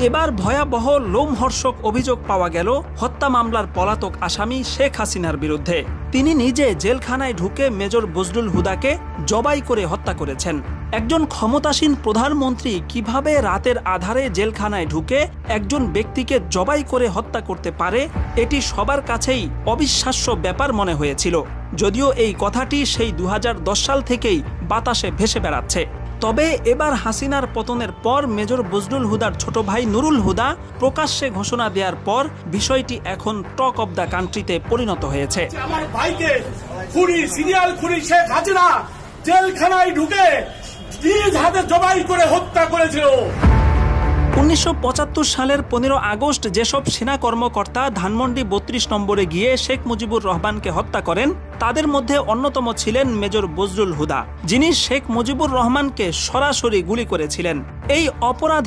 এবার ভয়াবহ লোমহর্ষক অভিযোগ পাওয়া গেল হত্যা মামলার পলাতক আসামি শেখ হাসিনার বিরুদ্ধে। তিনি নিজে জেলখানায় ঢুকে মেজর বজলুল হুদাকে জবাই করে হত্যা করেছেন। একজন ক্ষমতাসীন প্রধানমন্ত্রী কীভাবে রাতের আধারে জেলখানায় ঢুকে একজন ব্যক্তিকে জবাই করে হত্যা করতে পারে, এটি সবার কাছেই অবিশ্বাস্য ব্যাপার মনে হয়েছিল। যদিও এই কথাটি সেই দু হাজার দশ সাল থেকেই বাতাসে ভেসে বেড়াচ্ছে। তবে এবার হাসিনার পতনের পর মেজর বজলুল হুদার ছোট ভাই নুরুল হুদা প্রকাশ্যে ঘোষণা দেওয়ার পর বিষয়টি এখন টক অব দ্য কান্ট্রিতে পরিণত হয়েছে। আমার ভাইকে খুনি, সিরিয়াল খুনি শেখ হাসিনা জেলখানায় ঢুকে নিজ হাতে জবাই করে হত্যা করেছিল। উনিশশো পঁচাত্তর সালের পনেরো আগস্ট যেসব সেনা কর্মকর্তা ধানমন্ডি বত্রিশ নম্বরে গিয়ে শেখ মুজিবুর রহমানকে হত্যা করেন, তাদের মধ্যে অন্যতম ছিলেন মেজর বজরুল হুদা, যিনি শেখ মুজিবুর রহমানকে সরাসরি গুলি করেছিলেন। এই অপরাধ